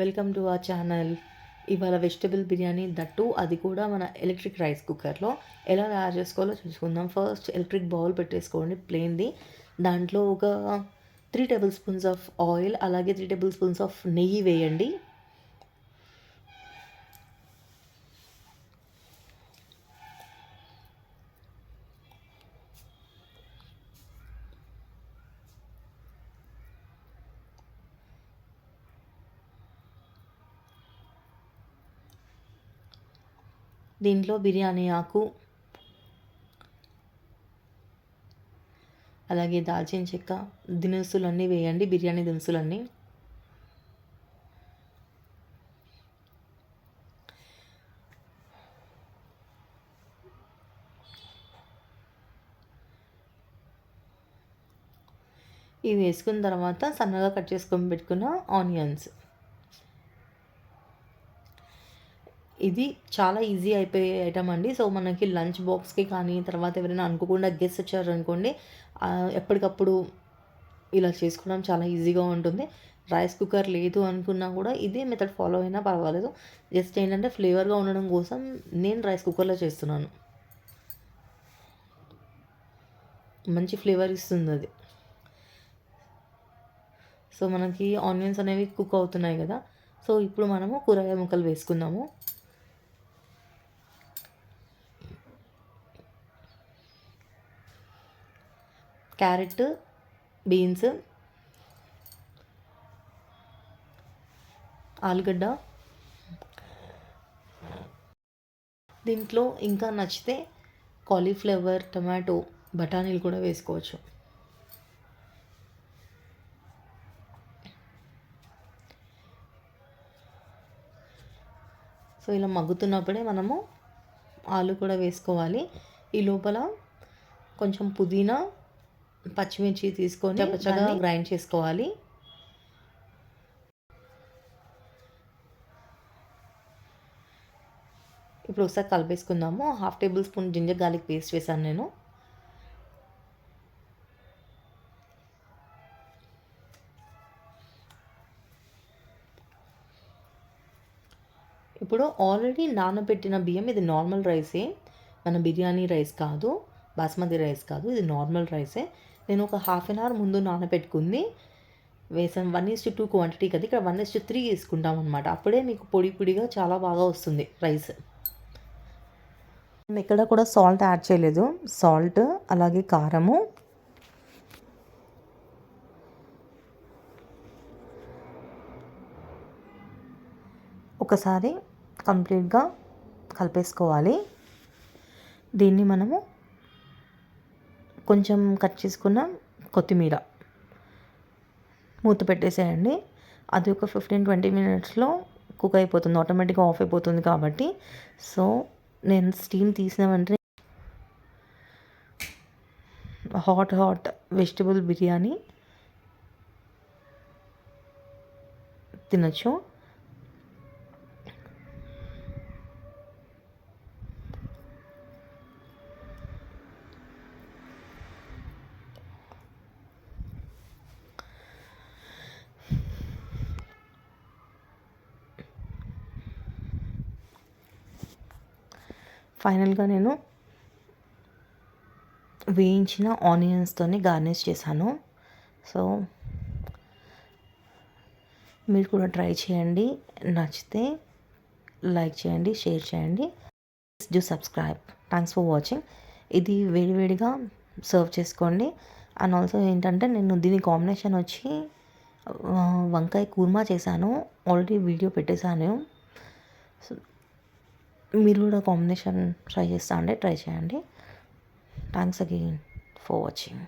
Welcome to our channel. ఇవాళ vegetable biryani that అది కూడా మన ఎలక్ట్రిక్ రైస్ కుక్కర్లో. ఎలా తయారు చేసుకోవాలో చూసుకుందాం. ఫస్ట్ ఎలక్ట్రిక్ బౌల్ పెట్టేసుకోండి ప్లేన్ది దాంట్లో ఒక three tablespoons of oil అలాగే త్రీ టేబుల్ స్పూన్స్ ఆఫ్ నెయ్యి వేయండి. దీంట్లో బిర్యానీ ఆకు అలాగే దాల్చిన చెక్క దినుసులన్నీ వేయండి బిర్యానీ దినుసులన్నీ. ఇవి వేసుకున్న తర్వాత సన్నగా కట్ చేసుకొని పెట్టుకున్న ఆనియన్స్. ఇది చాలా ఈజీ అయిపోయే ఐటమ్ అండి. సో మనకి లంచ్ బాక్స్కి కానీ తర్వాత ఎవరైనా అనుకోకుండా గెస్ట్ వచ్చారనుకోండి ఎప్పటికప్పుడు ఇలా చేసుకోవడం చాలా ఈజీగా ఉంటుంది. రైస్ కుక్కర్ లేదు అనుకున్నా కూడా ఇదే మెథడ్ ఫాలో అయినా పర్వాలేదు. జస్ట్ ఏంటంటే ఫ్లేవర్గా ఉండడం కోసం నేను రైస్ కుక్కర్లో చేస్తున్నాను. మంచి ఫ్లేవర్ ఇస్తుంది అది. సో మనకి ఆనియన్స్ అనేవి కుక్ అవుతున్నాయి కదా. సో ఇప్పుడు మనము కూరగాయ ముక్కలు వేసుకుందాము. క్యారెట్ బీన్స్ ఆలుగడ్డ. దీంట్లో ఇంకా నచ్చితే కాలీఫ్లవర్ టమాటో బఠానీలు కూడా వేసుకోవచ్చు. సో ఇలా మగ్గుతున్నప్పుడే మనము ఆలు కూడా వేసుకోవాలి. ఈ లోపల కొంచెం పుదీనా పచ్చిమిర్చి తీసుకొని పచ్చగా గ్రైండ్ చేసుకోవాలి. ఇప్పుడు ఒకసారి కలిపేసుకుందాము. Half tablespoon ginger garlic paste వేసాను నేను. ఇప్పుడు ఆల్రెడీ నానబెట్టిన బియ్యం ఇది నార్మల్ రైసే మన బిర్యానీ రైస్ కాదు బాస్మతి రైస్ కాదు ఇది నార్మల్ రైసే నేను ఒక హాఫ్ అన్ అవర్ ముందు నానబెట్టుకుంది. వేసాను వన్ ఇస్ టూ క్వాంటిటీ కదా ఇక్కడ వన్ ఇస్ త్రీ వేసుకుంటాం అనమాట అప్పుడే మీకు పొడి పొడిగా చాలా బాగా వస్తుంది రైస్. మేము ఎక్కడ కూడా సాల్ట్ యాడ్ చేయలేదు. సాల్ట్ అలాగే కారము. ఒకసారి కంప్లీట్గా కలిపేసుకోవాలి. దీన్ని మనము కొంచెం కట్ చేసుకున్న కొత్తిమీర మూత పెట్టేసేయండి. అది ఒక ఫిఫ్టీన్ ట్వంటీ మినిట్స్లో కుక్ అయిపోతుంది. ఆటోమేటిక్గా ఆఫ్ అయిపోతుంది కాబట్టి. సో నేను స్టీమ్ తీసిన వెంటనే హాట్ హాట్ వెజిటబుల్ బిర్యానీ తినచ్చు. ఫైనల్గా నేను వేయించిన ఆనియన్స్తోనే గార్నిష్ చేశాను. సో మీరు కూడా ట్రై చేయండి. నచ్చితే లైక్ చేయండి షేర్ చేయండి. Do subscribe. Thanks for watching. ఇది వేడివేడిగా సర్వ్ చేసుకోండి. అండ్ ఆల్సో ఏంటంటే నేను దీని కాంబినేషన్ వచ్చి వంకాయ కూర్మా చేశాను. ఆల్రెడీ వీడియో పెట్టేశాను. మీరు కూడా కాంబినేషన్ ట్రై చేస్తా అంటే ట్రై చేయండి. Thanks again for watching